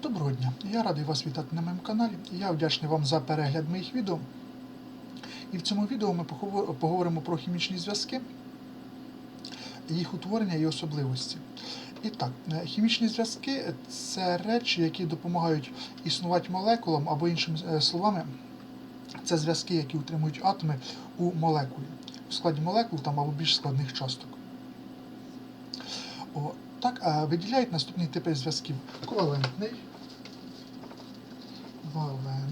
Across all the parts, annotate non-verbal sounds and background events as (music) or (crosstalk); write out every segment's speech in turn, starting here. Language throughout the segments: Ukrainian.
Доброго дня! Я радий вас вітати на моєму каналі. Я вдячний вам за перегляд моїх відео. І в цьому відео ми поговоримо про хімічні зв'язки, їх утворення і особливості. І так, е, хімічні зв'язки це речі, які допомагають існувати молекулам, або іншими е, словами, це зв'язки, які утримують атоми у молекулі, в складі молекул там, або більш складних часток. О, так, виділяють наступні типи зв'язків: ковалентний, валентний.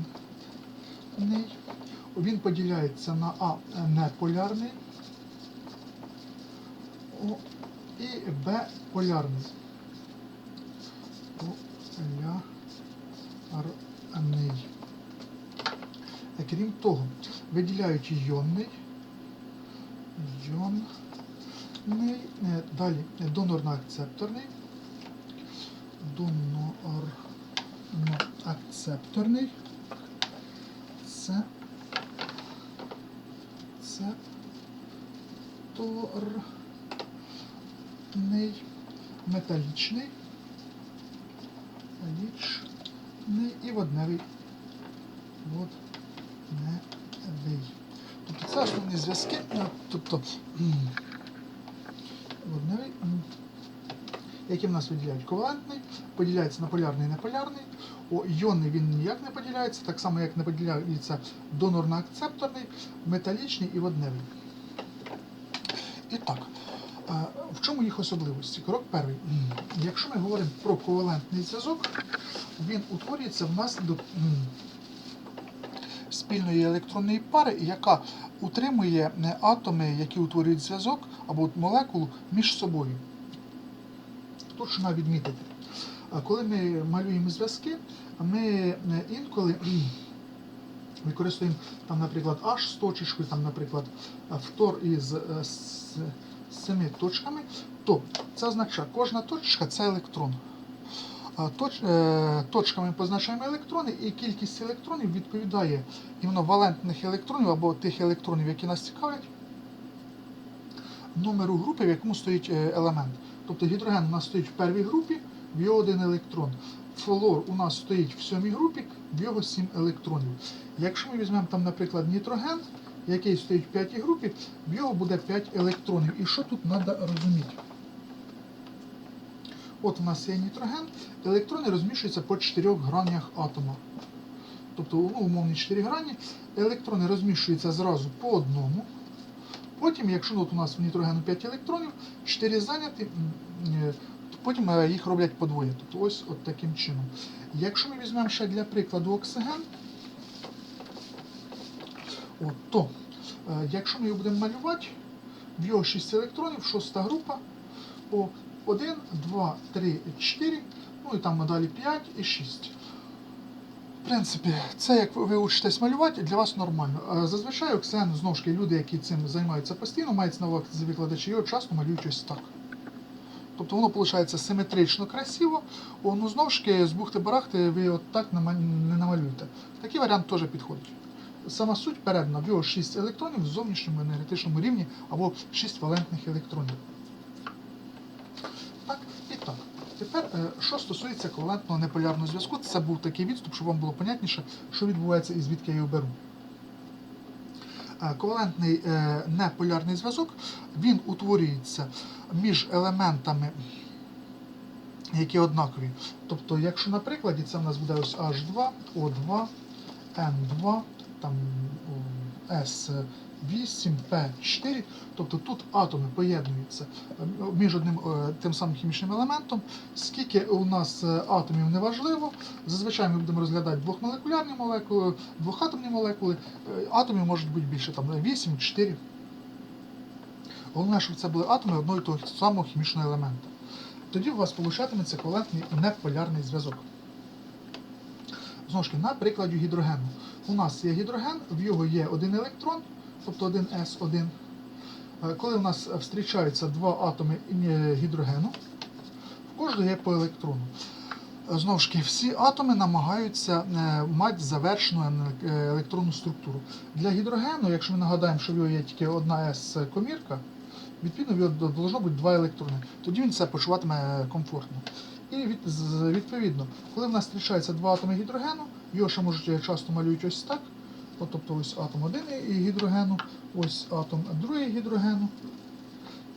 Він поділяється на А неполярний і Б полярний. Полярний. Е, Крім того, виділяють іонний, іонний, е, далі е, донорно-акцепторний, донорно-акцепторний, це, це торний, металічний, металічний і водневий. Водневий. Тобто це основні зв'язки. е, Тобто м, які в нас виділяють ковалентний, поділяється на полярний і неполярний. О, іонний він ніяк не поділяється, так само як не поділяється донорно-акцепторний, металічний і водневий. І так, в чому їх особливості? Крок перший. Якщо ми говоримо про ковалентний зв'язок, він утворюється внаслідок м, спільної електронної пари, яка утримує е, атоми, які утворюють зв'язок або молекулу між собою. Тут що треба відмітити. Коли ми малюємо зв'язки, ми е, інколи (clears throat) використовуємо там, наприклад, H з точечкою, там, наприклад, фтор із е, семи точками, то це означає, кожна точка це електрон. Точ, е, точками позначаємо електрони, і кількість електронів відповідає іменно валентних електронів або тих електронів, які нас цікавлять, номеру групи, в якому стоїть е, елемент. Тобто гідроген у нас стоїть в першій групі, в його один електрон. Флор у нас стоїть в сьомій групі, в його сім електронів. Якщо ми візьмемо там, наприклад, нітроген, який стоїть в п'ятій групі, в його буде 5 електронів. І що тут треба розуміти? От у нас є нітроген, електрони розміщуються по чотирьох гранях атома. Тобто, ну, умовні 4 грані, електрони розміщуються зразу по одному. Потім, якщо ну, от у нас в нітрогену 5 електронів, 4 зайняті, е, потім е, їх роблять подвоє. Тобто ось от таким чином. Якщо ми візьмемо ще для прикладу оксиген, от, то е, якщо ми його будемо малювати, в його 6 електронів, шоста група, по 1, 2, 3, 4, ну і там далі 5 і 6. В принципі, це як ви учитесь малювати, для вас нормально. Зазвичай оксиген, знову ж таки, люди, які цим займаються постійно, мають на увазі викладачі, його часто малюють ось так. Тобто воно виходить симетрично, красиво, ну знову ж таки, з бухти-барахти ви от так не намалюєте. Такий варіант теж підходить. Сама суть передана, в його 6 електронів в зовнішньому енергетичному рівні або 6 валентних електронів. Так, і так. Тепер, е, що стосується ковалентного неполярного зв'язку, це був такий відступ, щоб вам було понятніше, що відбувається і звідки я його беру. Е, Ковалентний е, неполярний зв'язок він утворюється між елементами, які однакові. Тобто, якщо на прикладі це в нас буде ось H2, O2, N2, там о, S8, P4, тобто тут атоми поєднуються е, між одним е, тим самим хімічним елементом. Скільки у нас е, атомів неважливо. Зазвичай ми будемо розглядати двохмолекулярні молекули, двохатомні молекули. Атомів може бути більше, там 8, 4. Головне, щоб це були атоми одного і того самого хімічного елемента. Тоді у вас получатиметься ковалентний неполярний зв'язок. Знову ж на прикладі гідрогену. У нас є гідроген, в його є один електрон, тобто один S1. Е, Коли у нас зустрічаються два атоми е, гідрогену, в кожного є по електрону. Е, Знову ж таки, всі атоми намагаються мати завершену електронну структуру. Для гідрогену, якщо ми нагадаємо, що в його є тільки одна S-комірка, відповідно в його должно бути два електрони. Тоді він себе почуватиме комфортно. І від, відповідно, коли в нас зустрічаються два атоми гідрогену, його ще можуть е, часто малюють ось так. От, тобто ось атом 1 гідрогену, ось атом 2 гідрогену.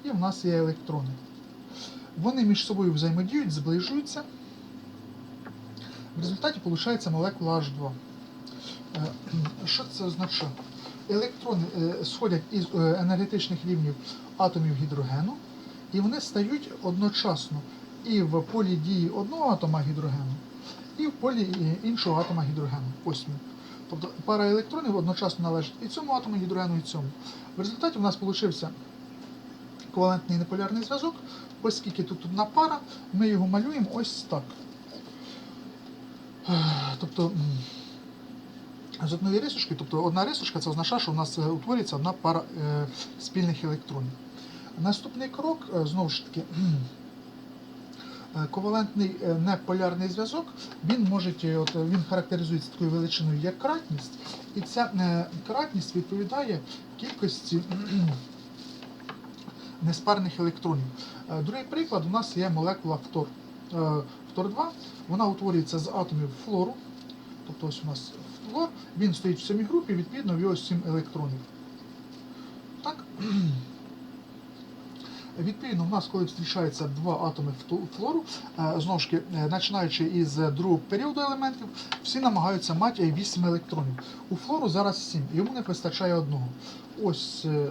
І в нас є електрони. Вони між собою взаємодіють, зближуються. В результаті виходить молекула H2. Е, (clears throat) Що це означає? Електрони е, сходять із енергетичних рівнів атомів гідрогену, і вони стають одночасно і в полі дії одного атома гідрогену, і в полі е, іншого атома гідрогену. Ось. Тобто пара електронів одночасно належить і цьому атому гідрогену, і цьому. В результаті в нас вийшов ковалентний неполярний зв'язок, оскільки тут одна пара, ми його малюємо ось так. Тобто з одної рисочки, тобто одна рисочка, це означає, що в нас е, утворюється одна пара е, спільних електронів. Наступний крок, знову ж таки, ковалентний е, неполярний зв'язок, він може, е, от, він характеризується такою величиною, як кратність, і ця е, кратність відповідає кількості неспарних електронів. Другий приклад у нас є молекула фтор. Е, Фтор-2, вона утворюється з атомів флору. Тобто ось у нас флор, він стоїть в сьомій групі, відповідно в його 7 електронів. Так? Відповідно, у нас, коли зустрічаються два атоми флору, е, знову ж таки, е, починаючи із другого періоду елементів, всі намагаються мати 8 електронів. У флору зараз 7, йому не вистачає одного. Ось е,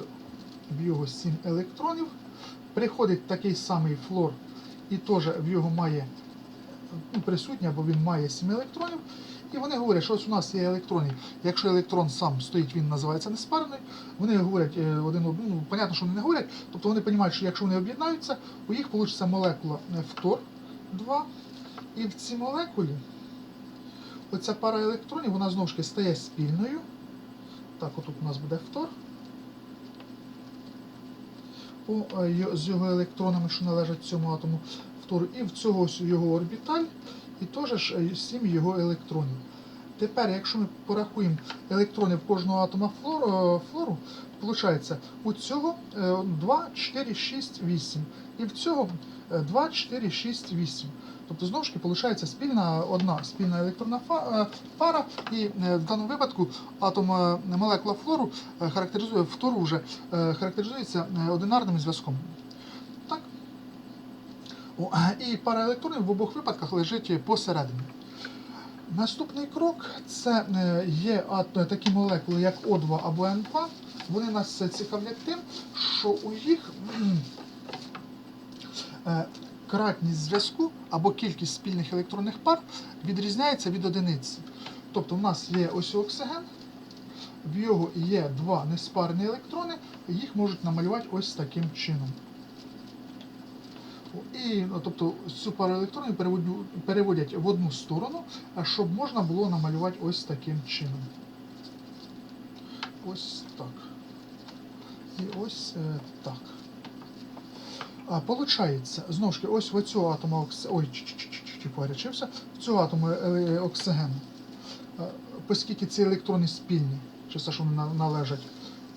в його 7 електронів. Приходить такий самий флор, і теж в його має ну, присутній, або він має 7 електронів. І вони говорять, що ось у нас є електрони. Якщо електрон сам стоїть, він називається неспарений. Вони говорять е, один одному, ну, понятно, що вони не говорять. Тобто вони розуміють, що якщо вони об'єднаються, у їх вийде молекула е, фтор 2. І в цій молекулі оця пара електронів, вона знову ж таки стає спільною. Так, отут у нас буде фтор. Е, з його електронами, що належать цьому атому фтору, і в цього ось його орбіталь, і теж ж е, його електронів. Тепер, якщо ми порахуємо електрони в кожного атома флору, флору виходить, у цього е, 2, 4, 6, 8. І в цього е, 2, 4, 6, 8. Тобто, знову ж таки, виходить спільна, одна спільна електронна е, пара, і е, в даному випадку атом е, молекула флору е, характеризує фтору вже е, характеризується е, одинарним зв'язком. І пара електронів в обох випадках лежить посередині. Наступний крок це е, є такі молекули, як О2 або Н2. Вони нас цікавлять тим, що у їх е, кратність зв'язку або кількість спільних електронних пар відрізняється від одиниці. Тобто в нас є ось оксиген, в його є два неспарні електрони, їх можуть намалювати ось таким чином. І, ну, тобто цю пару електронів переводять в одну сторону, щоб можна було намалювати ось таким чином. Ось так. І ось е, так. А, Получається, знову ж таки, ось в цього атома окс... Ой, чуть-чуть порячився, в цього атому е, оксигену. Е, Оскільки ці електрони спільні, через те, що вони належать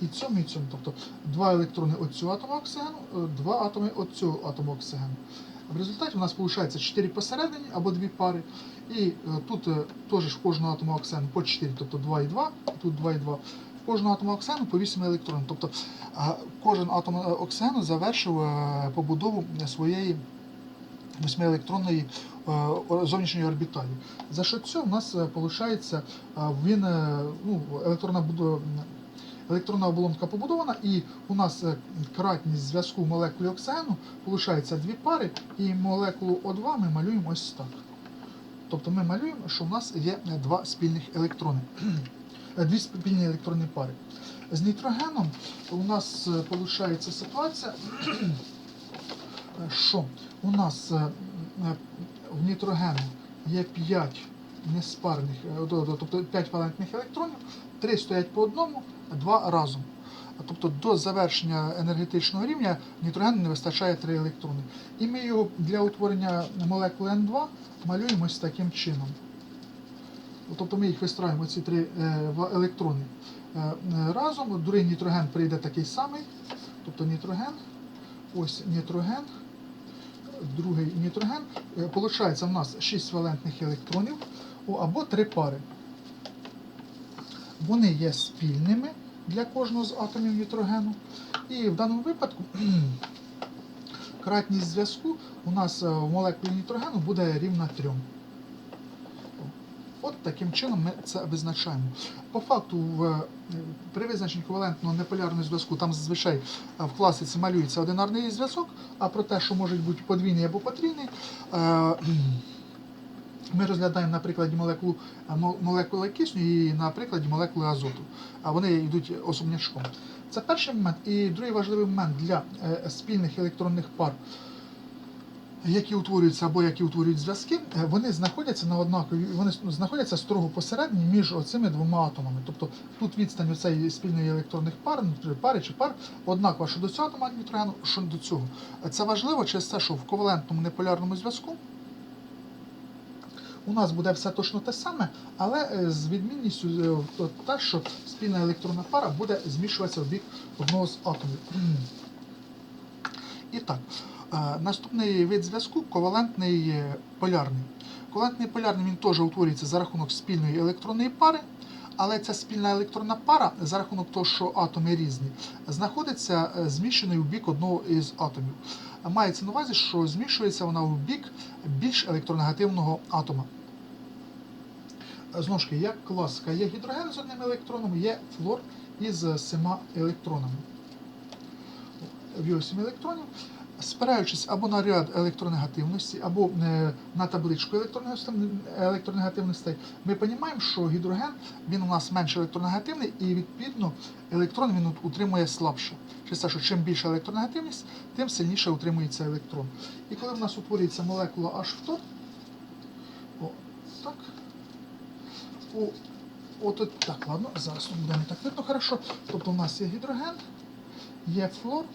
і цьому, і цьому. Тобто два електрони від цього атома оксигену, е, два атоми від цього атому оксигену. В результаті у нас виходить 4 посередині або дві пари. І е, тут е, теж в кожного атома оксигену по 4, тобто 2 і 2, тут 2 і 2. В кожного атома оксигену по 8 електронів. Тобто кожен атом оксигену завершив побудову своєї восьмиелектронної зовнішньої орбіталі. За що цього у нас виходить, він ну, електронна. Електронна оболонка побудована, і у нас е, кратність зв'язку молекулі оксигену виходить дві пари, і молекулу О2 ми малюємо ось так. Тобто ми малюємо, що в нас є е, два спільних електрони, (clears throat) Е, дві спільні електронні пари. З нітрогеном у нас виходить ситуація, (clears throat) що у нас в нітрогену є 5 неспарних, е, тобто 5 валентних електронів, 3 стоять по одному, 2 разом. Тобто до завершення енергетичного рівня нітрогену не вистачає 3 електрони. І ми його для утворення молекули N2 малюємо ось таким чином. Тобто ми їх вистроїмо, ці три е, електрони е, разом. Другий нітроген прийде такий самий. Тобто нітроген, ось нітроген, другий нітроген. Получається, у нас 6 валентних електронів або 3 пари. Вони є спільними для кожного з атомів нітрогену. І в даному випадку (clears throat) кратність зв'язку у нас е, в молекулі нітрогену буде рівна 3. От таким чином ми це визначаємо. По факту, в, е, при визначенні ковалентного неполярного зв'язку там зазвичай е, в класиці малюється одинарний зв'язок, а про те, що можуть бути подвійний або потрійний, (clears throat) ми розглядаємо на прикладі молекул, е, молекули кисню і на прикладі молекули азоту. А вони йдуть особнячком. Це перший момент. І другий важливий момент для е, спільних електронних пар, які утворюються або які утворюють зв'язки, е, вони знаходяться на однакові, вони знаходяться строго посередині між оцими двома атомами. Тобто тут відстань цієї спільної електронних пар, пари чи пар, однакова що до цього атома нітрогену, що до цього. Це важливо через те, що в ковалентному неполярному зв'язку у нас буде все точно те саме, але е, з відмінністю те, що спільна електронна пара буде змішуватися в бік одного з атомів. І так, е, наступний вид зв'язку ковалентний е, полярний. Ковалентний полярний він теж утворюється за рахунок спільної електронної пари, але ця спільна електронна пара, за рахунок того, що атоми різні, знаходиться зміщеною в бік одного із атомів. Мається на увазі, що змішується вона в бік більш електронегативного атома. Знову ж таки, як класика, є гідроген з одним електроном, є флор із сема електронами. В 8 електронів. Спираючись або на ряд електронегативності, або е, на табличку електронегативностей- ми розуміємо, що гідроген він у нас менш електронегативний і відповідно електрон він утримує слабше. Те, що чим більша електронегативність, тим сильніше утримується електрон. І коли в нас утворюється молекула H2, о, так, о, от, так, ладно, зараз тут буде не так видно хорошо. Тобто у нас є гідроген, є флор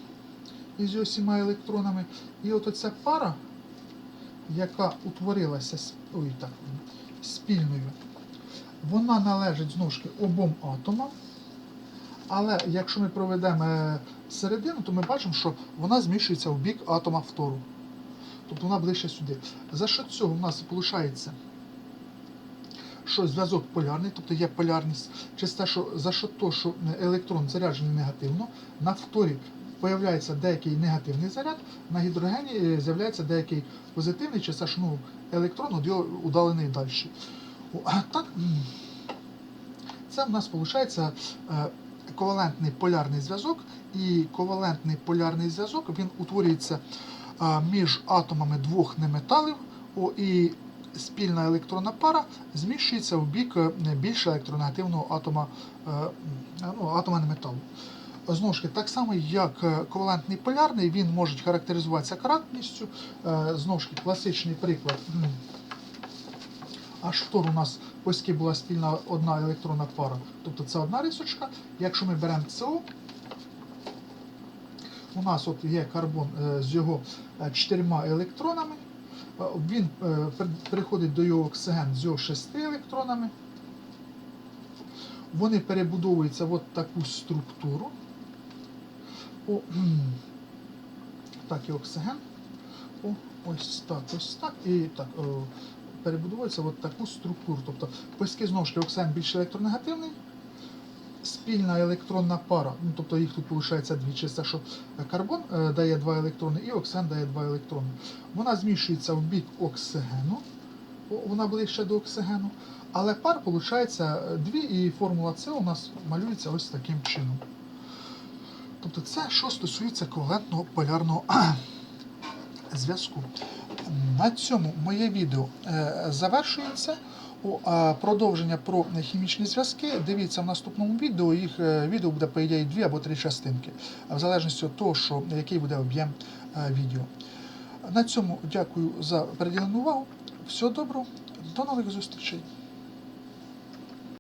із його сіма електронами. І от оця пара, яка утворилася ой, так, спільною, вона належить знову обом атомам. Але якщо ми проведемо е, середину, то ми бачимо, що вона зміщується в бік атома фтору. Тобто вона ближче сюди. За що цього в нас виходить? що зв'язок полярний, тобто є полярність, через те, що за що то, що електрон заряджений негативно, на фторі появляється деякий негативний заряд, на гідрогені е, з'являється деякий позитивний, через те, що ну, електрон удалений далі. Так, це в нас виходить ковалентний полярний зв'язок, і ковалентний полярний зв'язок він утворюється між атомами двох неметалів, і спільна електронна пара зміщується в бік е, більш електронегативного атома, е, ну, атома неметалу. Знову ж таки, так само, як е, ковалентний полярний, він може характеризуватися кратністю. Е, Знову ж таки, класичний приклад. м, Аж у нас ось була спільна одна електронна пара, тобто це одна рисочка. Якщо ми беремо СО, у нас от є карбон е, з його чотирма електронами. Він приходить до його оксиген з його шести електронами. Вони перебудовуються в таку структуру. О, (clears throat) так, і оксиген. О, ось так, ось так. І так, о, перебудовується в таку структуру. Тобто, оскільки знову ж оксиген більш електронегативний, спільна електронна пара, ну, тобто їх тут виходить дві, те, що карбон е, дає два електрони і оксиген дає два електрони. Вона зміщується в бік оксигену, вона ближче до оксигену, але пар виходить дві, і формула С у нас малюється ось таким чином. Тобто це що стосується ковалентного полярного (clears throat) зв'язку. На цьому моє відео е, завершується. Продовження про хімічні зв'язки. Дивіться в наступному відео. Їх е, відео буде, по ідеї, дві або три частинки, в залежності від того, що, який буде об'єм е, відео. На цьому дякую за приділену увагу. Всього доброго, до нових зустрічей.